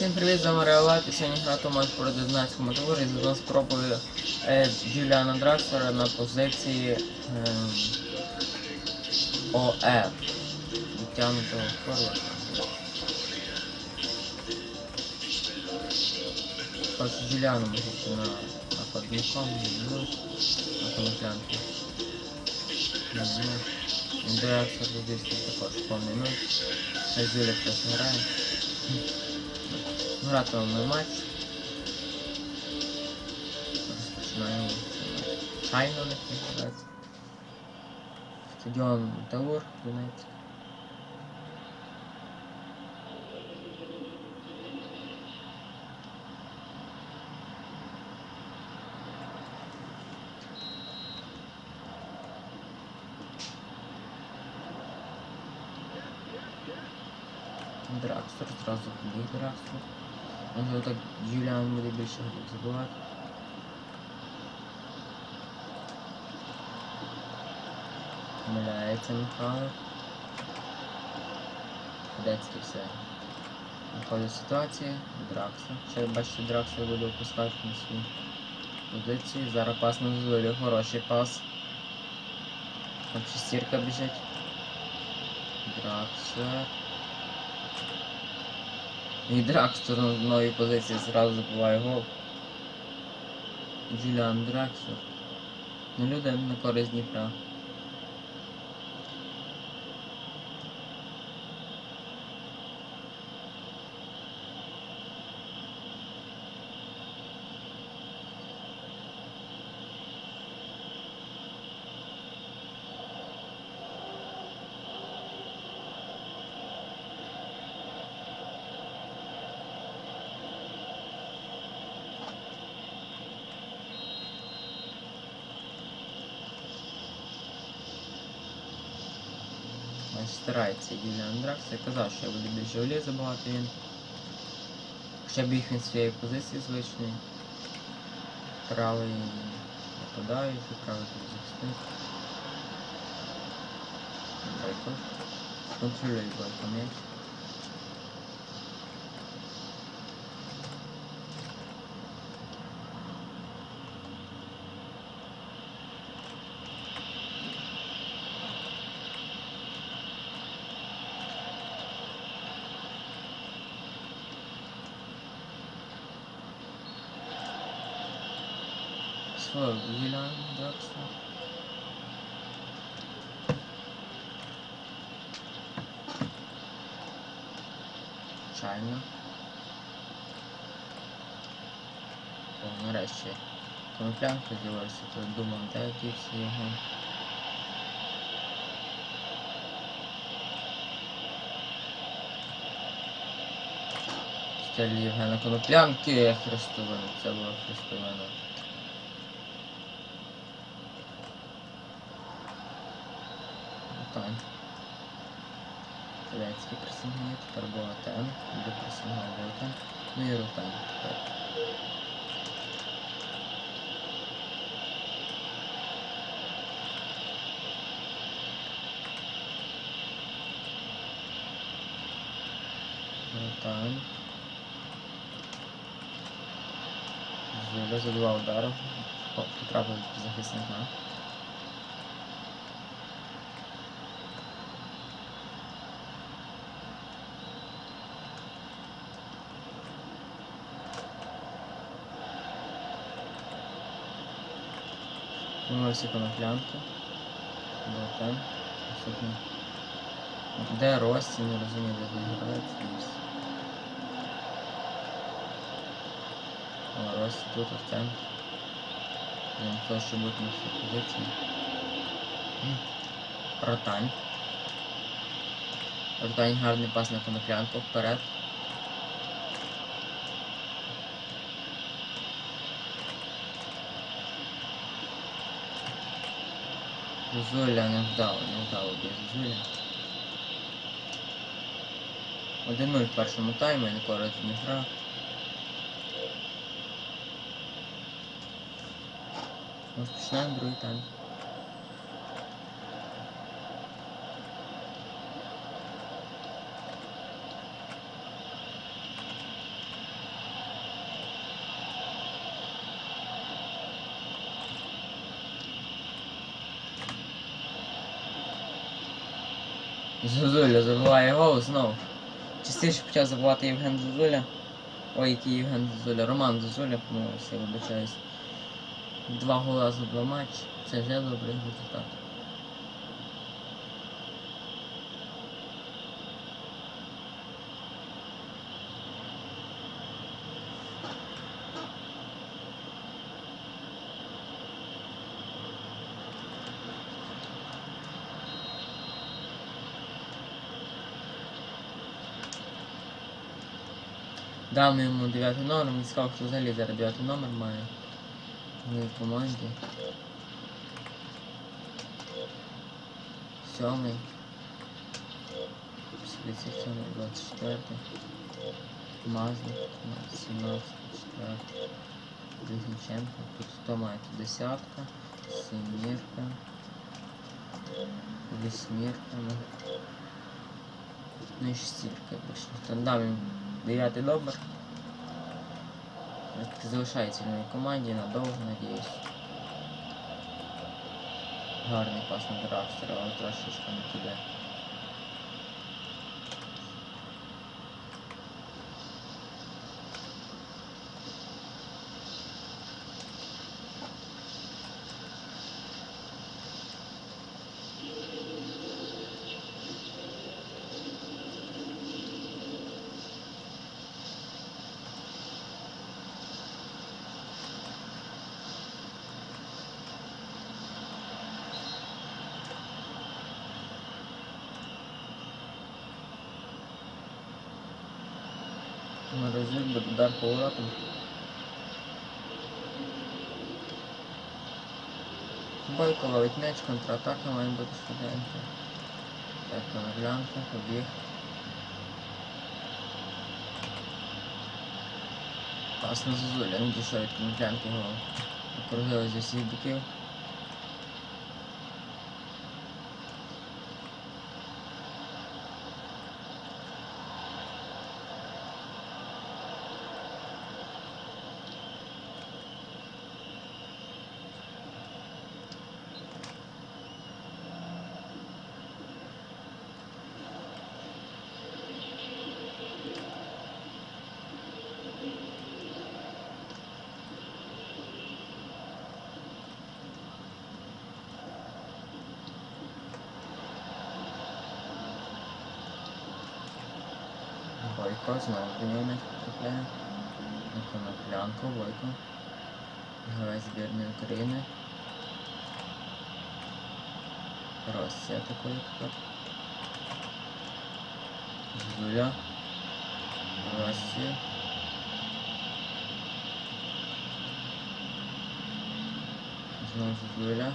Всім привіт, з вами Реалайт, і сьогодні грати матч проти Донецькому таборі. За нас спробує е, Джуліана Драксера на позиції е, ОФ. Відтягнутого форварда. Хоч Джуліану може йти на нападником, на. Не знаю. Драксер звісно також повний. Хай Зюля хтось грає. Гратимемо матч. Розпочинаємо матч. Чайно не називається. Стадіон Таур, Донецьк. Дракстер, зразу побіг Дракстер. Можливо так Юліан буде більше забувати. Помиляється Михайло. Децький все. Виходить ситуація. Дракса. Ще бачите, Дракса буде опускати на свою позицію. Зараз пас на Зулю. Хороший пас. Там шестірка біжить. Дракса. І Дракстер на новій позиції зразу забуває гол. Джуліан Дракстер. Ну люди на користь Дніпра. Старається Юліан Дракс. Я казав, що я буду більше олі забагати він. Хоча біг він з своєї позиції звичний. Правий нападаючий, правий захисник. Бойко. Контролюй бойко м'яч. Свой Юлиан Дракса. Чайно. О, нарешті. Коноплянка з'явилася, то думав, де які всі його. Стиль Євгена Коноплянки, Хрестовина. Це була Хрестовина. Турецький пресингує, тепер Боатен, буде пресингувати Боатен, ну і Рутань тепер. Рутань. Зуля за два удари. Потрапив в захисника. Помився коноплянка. Ботан. Наступний. Де Рості, не розумію, де тут грається. О, Рості тут центрі. Він хто ще бути на всій позиції. Ротань. Ротань гарний пас на коноплянку вперед. Зуля не вдало, не вдало без Зуля. 1-0 в першому таймі, не користь не гра. Розпочинаємо другий тайм. Зозуля забуває гол знову. Частіше почав забувати Євген Зозуля. Ой, який Євген Зозуля. Роман Зозуля, помилився, вибачаюсь. Два гола за два матчі. Це вже добрий результат. Дав ми йому 9 номер, мені сказав, що взагалі зараз 9 номер має. В моїй команді. Сьомий. 57, 24. Мазник, 17, 4. Близніченко. Тут хто має? Тут десятка, семірка, вісьмірка, ну, ну і шестірка. Більше ніхто не дав їм дев'ятий номер. Залишається в моїй команді надовго, надіюсь. Гарний пас на дрafтера, але трошечки не туди. Мережі удар поворотом. Бойкова меч, контратака має бы студенти. Так, Лянка, побег. Пас на зазулянки, що від комплянки його округили здесь всіх боків. Бойко знову до нього м'яч потрапляє. На коноплянку, Бойко. Гравець збірної України. Росія атакує тепер. Зуля. Росія. Знову Зуля.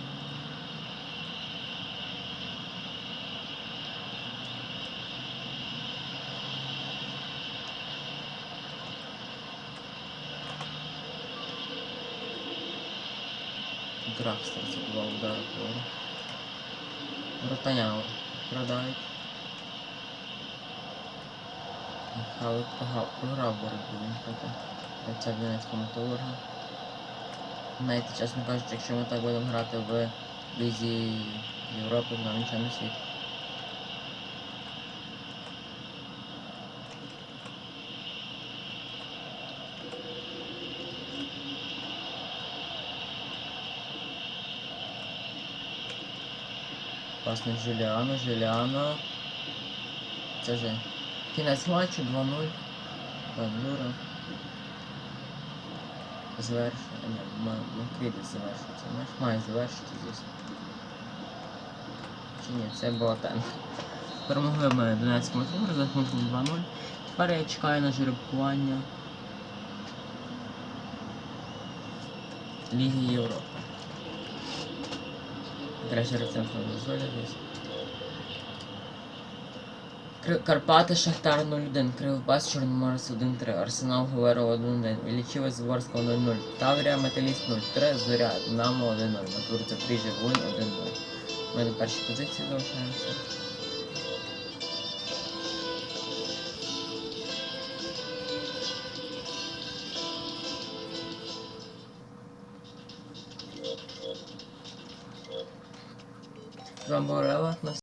Дракстер забував удар вгору. Ротаняв продають. Михайло програв, боротьбу він проти гравця Донецького металурга. Навіть, чесно кажучи, якщо ми так будемо грати в Лізі Європи, нам нічого світить. Пас на Джуліано, Джуліано. Це вже кінець матчу 2-0. Бандура. Завершує. Ні, Маквідець завершує цей матч. Має завершити звісно. Чи ні, це була тенка. Перемогли ми Донецькому туру за 2-0. Тепер я чекаю на жеребкування Ліги Європи. Краще центр звісно. Кри- Карпати Шахтар 0-1, Кривбас Чорноморець 1-3, Арсенал Говеро 1-1, Іллічівець Ворська 0-0, Таврія Металіст 0-3, Зоря Динамо 1-0, Матур Запоріжжя Вунь 1-0. Ми на першій позиції залишаємося. З